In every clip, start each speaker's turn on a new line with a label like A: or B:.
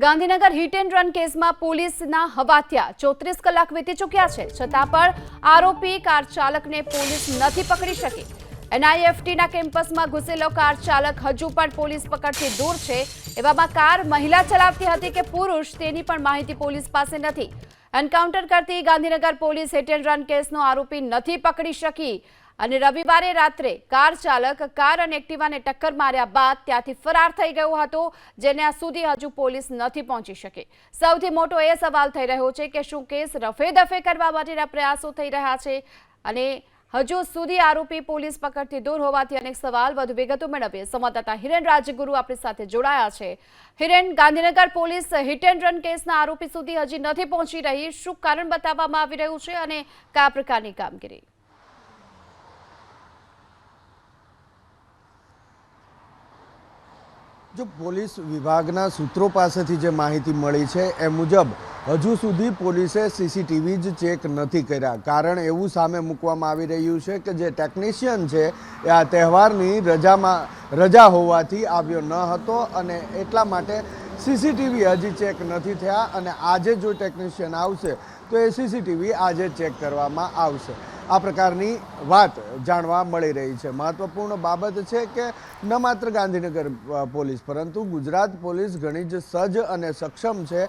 A: Gandhinagar hit and run કેસમાં પોલીસના હવાત્યા ચોત્રીસ કલાક વીતી ચૂક્યા છે. છતાં પણ આરોપી કાર ચાલકને પોલીસ નથી પકડી શકી. એનઆઈએફટીના કેમ્પસમાં ઘૂસેલો કાર ચાલક હજુ પણ પોલીસ પકડથી દૂર છે. એવામાં કાર મહિલા ચલાવતી હતી કે પુરુષ તેની પણ માહિતી પોલીસ પાસે નથી. એન્કાઉન્ટર કરતી Gandhinagar police hit and run કેસનો આરોપી નથી પકડી શકી. અને રવિવારે રાત્રે કાર ચાલક કાર અને એક્ટિવાને ટક્કર માર્યા બાદ ત્યાંથી ફરાર થઈ ગયો હતો, જેને આ સુધી હજુ પોલીસ નથી પહોંચી શકે. સૌથી મોટો એ સવાલ થઈ રહ્યો છે કે શું કેસ રફે દફે કરવા માટેના પ્રયાસો થઈ રહ્યા છે? અને હજુ સુધી આરોપી પોલીસ પકડથી દૂર હોવાથી અનેક સવાલ વધુ વિગતો મેળવીએ. સંવાદદાતા હિરેન રાજગુરુ આપણી સાથે જોડાયા છે. Hiren, Gandhinagar police hit and run કેસના આરોપી સુધી હજી નથી પહોંચી રહી. શું કારણ બતાવવામાં આવી રહ્યું છે અને કયા પ્રકારની કામગીરી?
B: જો પોલીસ વિભાગના સૂત્રો પાસેથી જે માહિતી મળી છે, એ મુજબ હજુ સુધી પોલીસે સીસીટીવી જ ચેક નથી કર્યા. કારણ એવું સામે મૂકવામાં આવી રહ્યું છે કે જે ટેકનિશિયન છે, એ આ તહેવારની રજામાં, રજા હોવાથી આવ્યો ન હતો અને એટલા માટે સીસીટીવી હજી ચેક નથી થયા. અને આજે જો ટેકનિશિયન આવશે તો એ સીસીટીવી આજે ચેક કરવામાં આવશે. આ પ્રકારની વાત જાણવા મળી રહી છે. મહત્વપૂર્ણ બાબત છે કે ન માત્ર ગાંધીનગર પોલીસ, પરંતુ ગુજરાત પોલીસ ઘણી જ સજ્જ અને સક્ષમ છે.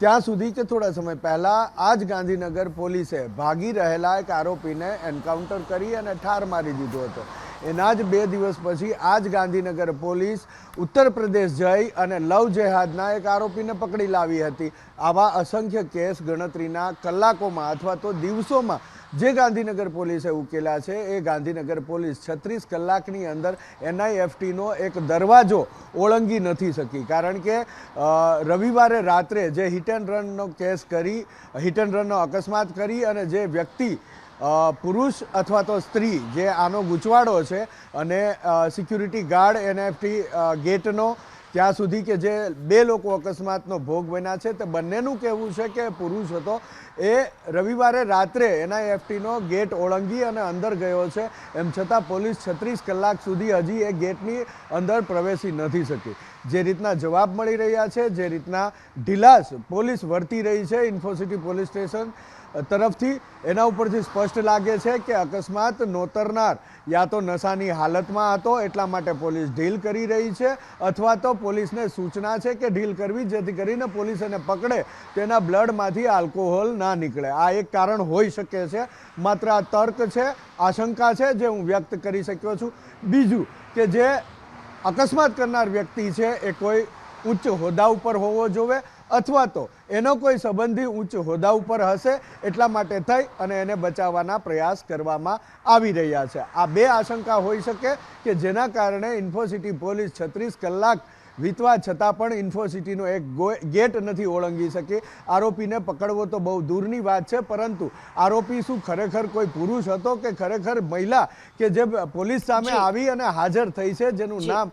B: ત્યાં સુધી કે થોડા સમય પહેલાં આ જ ગાંધીનગર પોલીસે ભાગી રહેલા એક આરોપીને એન્કાઉન્ટર કરી અને ઠાર મારી દીધો હતો. એના જ બે દિવસ પછી આ જ ગાંધીનગર પોલીસ ઉત્તર પ્રદેશ જઈ અને લવ જેહાદના એક આરોપીને પકડી લાવી હતી. આવા અસંખ્ય કેસ ગણતરીના કલાકોમાં અથવા તો દિવસોમાં જે ગાંધીનગર પોલીસે ઉકેલા છે, એ ગાંધીનગર પોલીસ છત્રીસ કલાકની અંદર એનઆઈએફટીનો એક દરવાજો ઓળંગી નથી શકી. કારણ કે રવિવારે રાત્રે જે હિટ એન્ડ રનનો કેસ કરી હિટ એન્ડ રનનો અકસ્માત કરી અને જે વ્યક્તિ પુરુષ અથવા તો સ્ત્રી જે આનો ગૂંચવાડો છે અને સિક્યુરિટી ગાર્ડ એનએફટી ગેટનો ત્યાં સુધી કે જે બે લોકો અકસ્માતનો ભોગ બન્યા છે, તે બંનેનું કહેવું છે કે પુરુષ હતો. એ રવિવારે રાત્રે એનઆઈએફટીનો ગેટ ઓળંગી અને અંદર ગયો છે. એમ છતાં પોલીસ છત્રીસ કલાક સુધી હજી એ ગેટની અંદર પ્રવેશી નથી શકી. જે રીતના જવાબ મળી રહ્યા છે, જે રીતના ઢીલાસ પોલીસ વર્તી રહી છે ઇન્ફોસિટી પોલીસ સ્ટેશન. તરફથી એના ઉપરથી સ્પષ્ટ લાગે છે કે અકસ્માત નોતરનાર યા તો નશાની હાલતમાં હતો, એટલા માટે પોલીસ ઢીલ કરી રહી છે, અથવા તો પોલીસને સૂચના છે કે ઢીલ કરવી, જેથી કરીને પોલીસ એને પકડે, તેના બ્લડમાંથી આલ્કોહોલ ના નીકળે. આ એક કારણ હોઈ શકે છે. માત્ર આ તર્ક છે, આશંકા છે જે હું વ્યક્ત કરી શક્યો છું. બીજું કે જે અકસ્માત કરનાર વ્યક્તિ છે, એ કોઈ ઉચ્ચ હોદ્દા ઉપર હોવો જોવે અથવા તો એનો કોઈ સંબંધી ઉચ્ચ હોદ્દા ઉપર હશે એટલા માટે થઈ અને એને બચાવવાના પ્રયાસ કરવામાં આવી રહ્યા છે. આ બે આશંકા હોઈ શકે કે જેના કારણે ઇન્ફોસિટી પોલીસ છત્રીસ કલાક વીતવા છતાં પણ ઇન્ફોસિટીનો એક ગેટ નથી ઓળંગી શકી. આરોપીને પકડવો તો બહુ દૂરની વાત છે પરંતુ આરોપી શું ખરેખર કોઈ પુરુષ હતો કે ખરેખર મહિલા કે જે પોલીસ સામે આવી અને હાજર થઈ છે જેનું નામ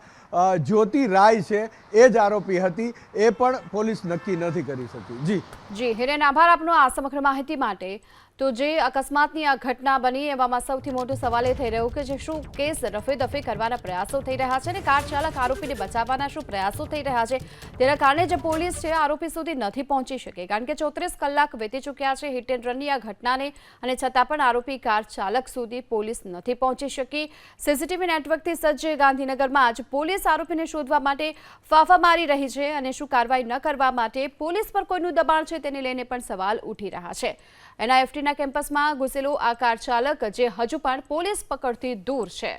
B: જ્યોતિ રાય છે, એ જ આરોપી હતી, એ પણ પોલીસ નક્કી નથી કરી શકી. જી.
A: જી, હિરેન, આભાર આપનો આ સમગ્ર માહિતી માટે. તો જે અકસ્માતની આ ઘટના બની એવામાં સૌથી મોટો સવાલ એ થઈ રહ્યો કે જે શું કેસ રફે દફે કરવાના પ્રયાસો થઈ રહ્યા છે અને કાર ચાલક આરોપીને બચાવવાના શું પ્રયાસો થઈ રહ્યા છે? તેના કારણે જે પોલીસ છે, આરોપી સુધી નથી પહોંચી શકે. કારણ કે ચોત્રીસ કલાક વીતી ચૂક્યા છે હિટ એન્ડ રનની આ ઘટનાને અને છતાં પણ આરોપી કાર ચાલક સુધી પોલીસ નથી પહોંચી શકી. સીસીટીવી નેટવર્કથી સજ્જ ગાંધીનગરમાં જ પોલીસ આરોપીને શોધવા માટે ફાફા મારી રહી છે અને શું કાર્યવાહી ન કરવા માટે પોલીસ પર કોઈનું દબાણ છે તેને લઈને પણ સવાલ ઉઠી રહ્યા છે. એનઆઈએફટીના કેમ્પસમાં ઘૂસેલો આ કાર ચાલક જે હજુ પણ પોલીસ પકડથી દૂર છે.